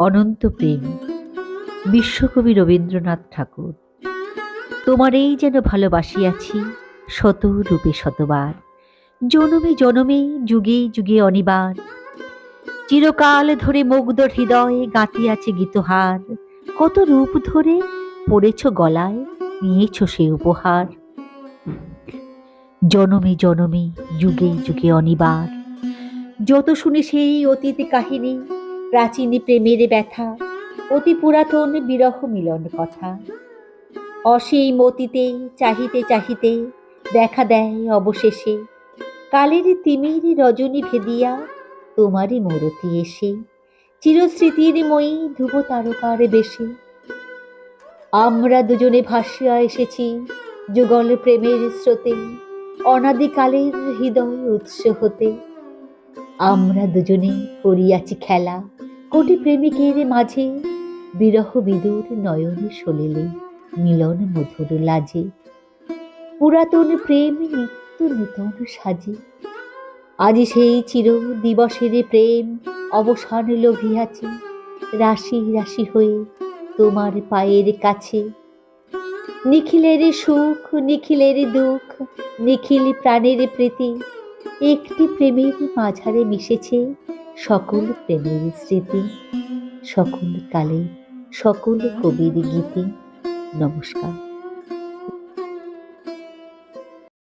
অনন্ত প্রেম। বিশ্বকবি রবীন্দ্রনাথ ঠাকুর, তোমারেই যেন ভালোবাসিয়াছি শত রূপে শতবার। জনমে জনমে, যুগে যুগে অনিবার। চিরকাল ধরে মুগ্ধ হৃদয়ে গাঁথিয়াছে গীতহার। কত রূপ ধরে পড়েছ গলায়, নিয়েছ সে উপহার। জনমে জনমে, যুগে যুগে অনিবার। যত শুনি সেই অতীত কাহিনী প্রাচীন প্রেমের ব্যথা, অতি পুরাতন বিরহ মিলন কথা। অসীম অতীতে চাহিতে চাহিতে দেখা দেয় অবশেষে, কালের তিমির রজনী ভেদিয়া তোমারই মরতি এসে, চিরস্মৃতির মই ধ্রুব তারকার বেশে। আমরা দুজনে ভাসিয়া এসেছি যুগল প্রেমের স্রোতে, অনাদিকালের হৃদয় উৎস হতে। আমরা দুজনে করিয়াছি খেলা। কোটি প্রেমিকের মাঝে বিরহ বিদুর নয়ন সলিলে, মিলন মধুর লাজে। পুরাতন প্রেম নিত্য নূতন সাজে। আজি সেই চির দিবসের প্রেম অবসান লভিয়াছে। রাশি রাশি হয়ে তোমার পায়ের কাছে। নিখিলের সুখ, নিখিলের দুঃখ, নিখিল প্রাণের প্রীতি। একটি প্রেমের মাঝারে মিশেছে সকল প্রেমের স্মৃতি সকল কালে সকল কবির গীতি। নমস্কার।